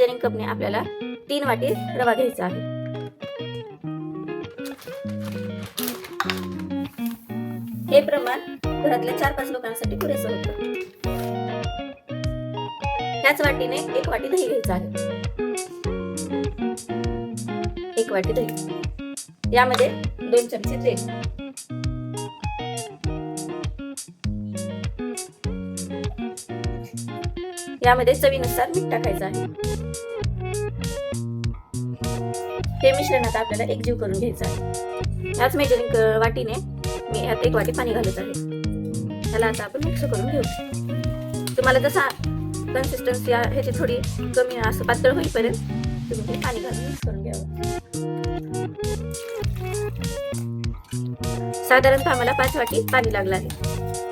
Measuring कपने आपल्याला तीन वाटी रवा घ्यायचा आहे. हे प्रमाण घरातल्या चार पाच लोकांसाठी पुरेसं होतं. त्याच वाटीने एक वाटी दही घ्यायचं आहे. एक वाटी दही. यामध्ये दोन चमचे तेल. यामध्ये चवीनुसार मीठ टाकायचं आहे. हे मिश्रण आता आपल्याला एकजीव करून घ्यायचं आहे. ह्याच मेजरिंग वाटीने मी ह्यात एक वाटी पाणी घालत आहे. त्याला आता आपण मिक्स करून घेऊ. तुम्हाला जसा कन्सिस्टन्सी ह्याची थोडी कमी असं पातळ होईपर्यंत तुम्ही हे पाणी घालून मिक्स करून घ्यावं. साधारणतः आम्हाला पाच वाटी पाणी लागलं आहे.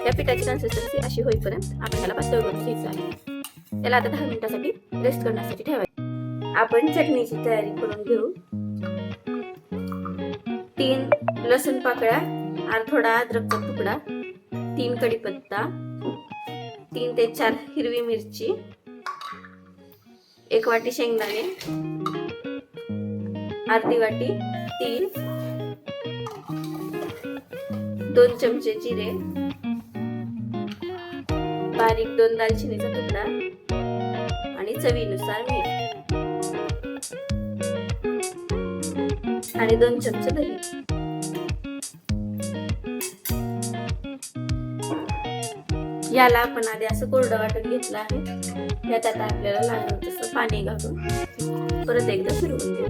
या पिठाची कन्सिस्टन्सी अशी होईपर्यंत आपण त्याला पातळ करून घ्यायचं आहे. त्याला आता दहा मिनिटासाठी रेस्ट करण्यासाठी ठेवायचं आपण चटणीची तयारी करून घेऊ. तीन लसूण पाकळ्या आणि थोडा अद्रकचा तुकडा तीन कढीपत्ता तीन ते चार हिरवी मिरची एक वाटी शेंगदाणे अर्धी वाटी तीळ दोन चमचे जिरे बारीक दोन दालचिनीचा तुकडा आणि चवीनुसार मीठ. आणि दोन चमचे दही याला आपण आधी असं कोरडं वाटून घेतलं आहे. यात आता आपल्याला लागलं तसं पाणी घालून परत एकदा फिरवून घेऊ.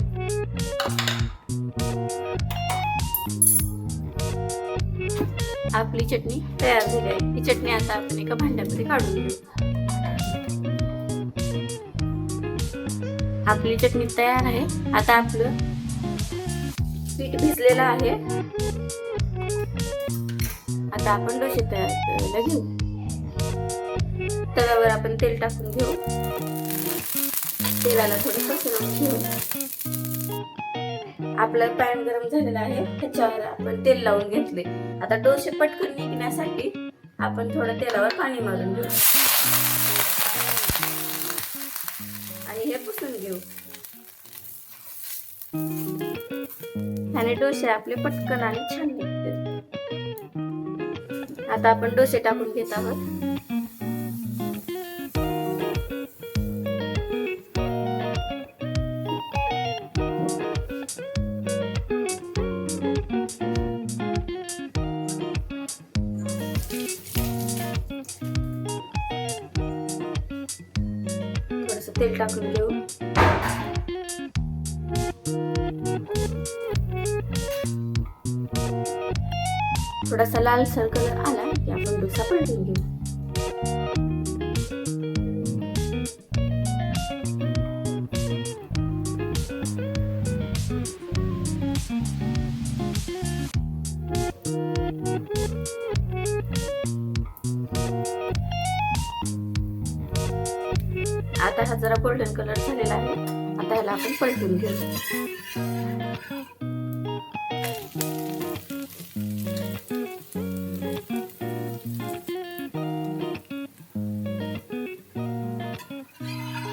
आपली चटणी तयार झाली आहे. ही चटणी आता आपण एका भांड्यामध्ये काढून घेऊ. आपली चटणी तयार आहे. आता आपलं पीठ भिजलेलं आहे. आता आपण डोसे तयार करायला घेऊ. तव्यावर आपण तेल टाकून घेऊ. तेलाला थोडं पसरवून घेऊ. आपलं पॅन गरम झालेला आहे त्याच्यावर आपण तेल लावून घेतले. आता डोसे पटकन निघण्यासाठी आपण थोडं तेलावर पाणी मारून घेऊ. आणि हे पुसून घेऊ. आणि डोसे आपले पटकन आणि छान निघते. आता आपण डोसे टाकून घेत आहोत. तेल टाकून घेऊ. थोडासा लालसर कलर आला की आपण डोसा पलटून घेऊ. आता हा जरा गोल्डन कलर झालेला आहे. आता ह्याला आपण पलटून घेऊ.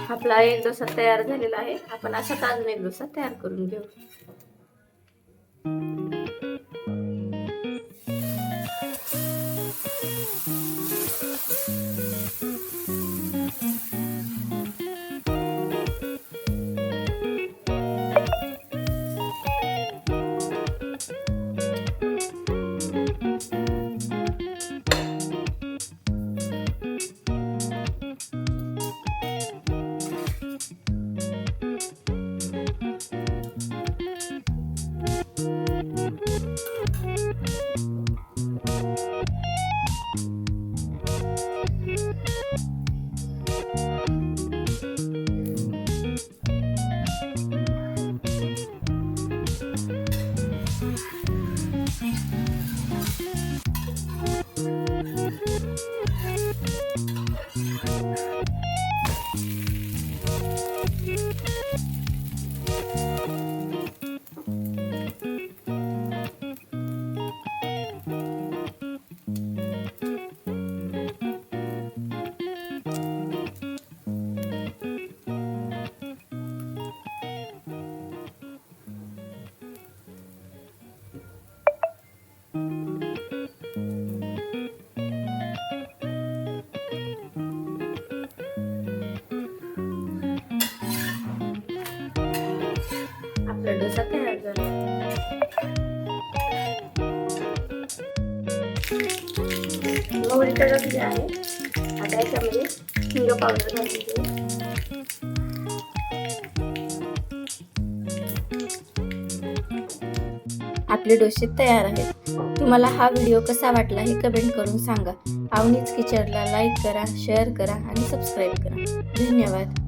आपला एक डोसा तयार झालेला आहे. आपण असाच अजून एक डोसा तयार करून घेऊ. आपला डोसा तयार झाला गवळीचा डोसा आहे आता याच्यामध्ये हिंग पावडर घालायचे आपले डोसे तयार आहेत. तुम्हाला हा व्हिडिओ कसा वाटला हे कमेंट करून सांगा. आवनीच किचनला लाईक करा शेअर करा आणि सबस्क्राईब करा. धन्यवाद.